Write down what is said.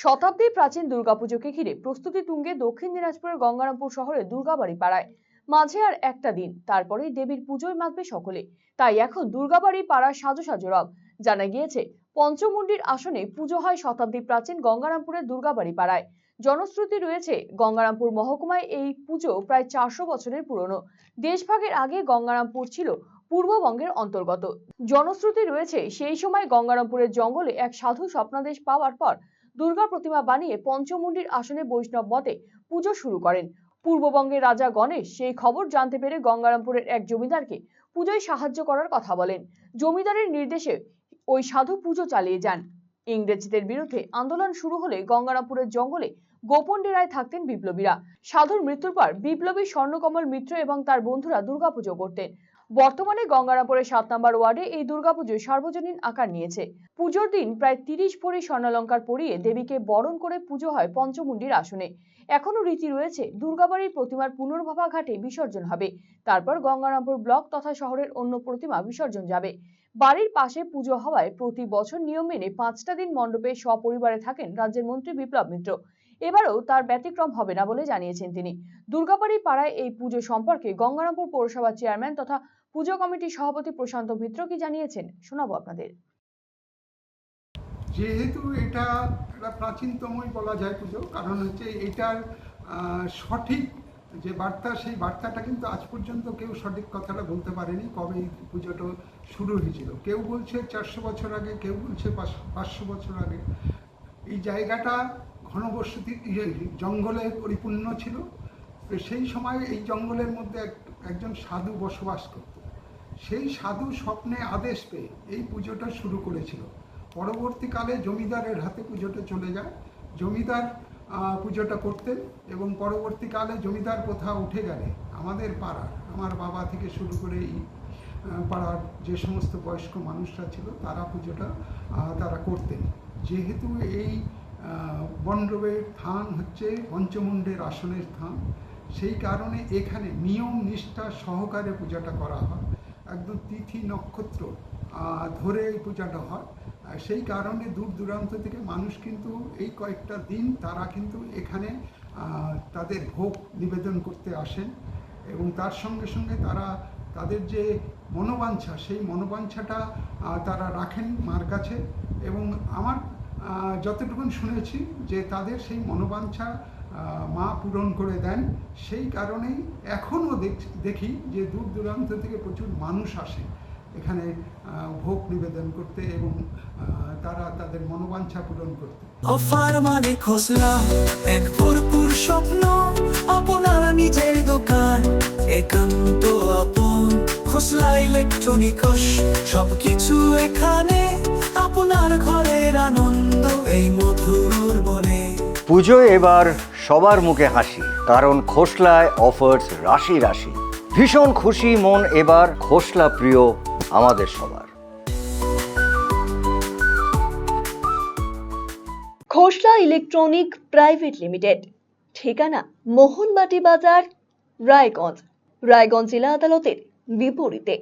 শতাব্দী প্রাচীন দুর্গাপুজোকে ঘিরে প্রস্তুতি তুঙ্গে দক্ষিণ দিনাজপুরের গঙ্গারামপুর শহরে দুর্গাবাড়ি পাড়ায়। মাঝে আর একটা দিন, তারপরেই দেবীর পুজোয় মাতবে সকলে। তাই এখন দুর্গাবাড়ি পাড়ার সাজো সাজো রব। জানা গিয়েছে, পঞ্চমুণ্ডির আসনে পুজো হয় শতাব্দী প্রাচীন গঙ্গারামপুরের দুর্গাবাড়ি পাড়ায়। জনশ্রুতি রয়েছে, গঙ্গারামপুর মহকুমায় এই পুজো প্রায় চারশো বছরের পুরনো। দেশভাগের আগে গঙ্গারামপুর ছিল পূর্ববঙ্গের অন্তর্গত। জনশ্রুতি রয়েছে, সেই সময় গঙ্গারামপুরের জঙ্গলে এক সাধু স্বপ্নাদেশ পাওয়ার পর দুর্গা প্রতিমা বানিয়ে পঞ্চমুণ্ডির আসনে বৈষ্ণব মতে পুজো শুরু করেন। পূর্ববঙ্গের রাজা গণেশ সেই খবর জানতে পেরে গঙ্গারামপুরের এক জমিদারকে পুজোয় সাহায্য করার কথা বলেন। জমিদারের নির্দেশে ওই সাধু পুজো চালিয়ে যান। ইংরেজদের বিরুদ্ধে আন্দোলন শুরু হলে গঙ্গারামপুরের জঙ্গলে গোপন ডেরায় থাকতেন বিপ্লবীরা। সাধুর মৃত্যুর পর বিপ্লবী স্বর্ণকমল মিত্র এবং তার বন্ধুরা দুর্গাপুজো করতেন। বর্তমানে গঙ্গারামপুরের সাত নম্বর ওয়ার্ডে এই দুর্গাপুজো সার্বজনীন আকার নিয়েছে। পুজোর দিন প্রায় তিরিশ ভরি স্বর্ণালঙ্কার পরিয়ে দেবীকে বরণ করে পুজো হয় পঞ্চমুণ্ডির আসনে। এখনও রীতি রয়েছে, দুর্গাবাড়ির প্রতিমার পুনর্ভাবা ঘাটে বিসর্জন হবে। তারপর গঙ্গারামপুর ব্লক তথা শহরের অন্য প্রতিমা বিসর্জন যাবে। বাড়ির পাশে পুজো হওয়ায় প্রতি বছর নিয়ম মেনে পাঁচটা দিন মণ্ডপে সপরিবারে থাকেন রাজ্যের মন্ত্রী বিপ্লব মিত্র। এবারও তার ব্যতিক্রম হবে না বলে জানিয়েছেন তিনি। দুর্গাবাড়ি পাড়ায় এই পুজো সম্পর্কে গঙ্গারামপুর পৌরসভার চেয়ারম্যান তথা পুজো কমিটির সভাপতি প্রশান্ত মিত্র কি জানিয়েছেন? শোনাবো আপনাদের। যেহেতু এটা একটা প্রাচীনতমই বলা যায় পুজো কারণ হচ্ছে এটার সঠিক যে বার্তা সেই বার্তাটা কিন্তু আজ পর্যন্ত কেউ সঠিক কথাটা বলতে পারেনি কবে এই পুজোটা শুরু হয়েছিল। কেউ বলছে চারশো বছর আগে কেউ বলছে পাঁচ- পাঁচশো বছর আগে। এই জায়গাটা ঘনবসতি ইয়ে, জঙ্গলে পরিপূর্ণ ছিল। সেই সময় এই জঙ্গলের মধ্যে এক- একজন সাধু বসবাস করত। সেই সাধু স্বপ্নে আদেশ পেয়ে এই পুজোটা শুরু করেছিল। পরবর্তীকালে জমিদারের হাতে পুজোটা চলে যায়। জমিদার পুজোটা করতেন এবং পরবর্তীকালে জমিদার প্রথা উঠে গেলে আমাদের পাড়ার, আমার বাবা থেকে শুরু করে এই পাড়ার যে সমস্ত বয়স্ক মানুষরা ছিল তারা পুজোটা তারা করতেন। যেহেতু এই মণ্ডপের থান হচ্ছে পঞ্চমুণ্ডের আসনের থান, সেই কারণে এখানে নিয়ম নিষ্ঠা সহকারে পূজাটা করা হয়। একদম তিথি নক্ষত্র ধরে এই পূজাটা হয়। সেই কারণে দূর দূরান্ত থেকে মানুষ কিন্তু এই কয়েকটা দিন তারা কিন্তু এখানে তাদের ভোগ নিবেদন করতে আসেন এবং তার সঙ্গে সঙ্গে তারা তাদের যে মনোবাঞ্ছা, সেই মনোবাঞ্ছাটা তারা রাখেন মার কাছে। এবং আমার যতটুকুন শুনেছি যে তাদের সেই মনোবাঞ্ছা মা পূরণ করে দেন। সেই কারণেই এখনও দেখি যে দূর দূরান্ত থেকে প্রচুর মানুষ আসে এখানে আহ, ভোগ নিবেদন করতে এবং আহ, তারা তাদের মনোবাঞ্ছা পূরণ করতে। অফার মানে এক ভরপুর স্বপ্ন আপনার নিজের দোকান। একান্ত আপন খসড়া ইলেকট্রনিকস সবকিছু এখানে আপনার ঘরের আনন্দ এই মধুর বনে। পুজোয় এবার সবার মুখে হাসি, কারণ খোসলায় অফার্স রাশি রাশি। ভীষণ খুশি মন এবার খোসলা প্রিয় আমাদের সবার। খোসলা ইলেকট্রনিক প্রাইভেট লিমিটেড, ঠিকানা মোহনবাটি বাজার রায়গঞ্জ। রায়গঞ্জ জেলা আদালতের বিপরীতে।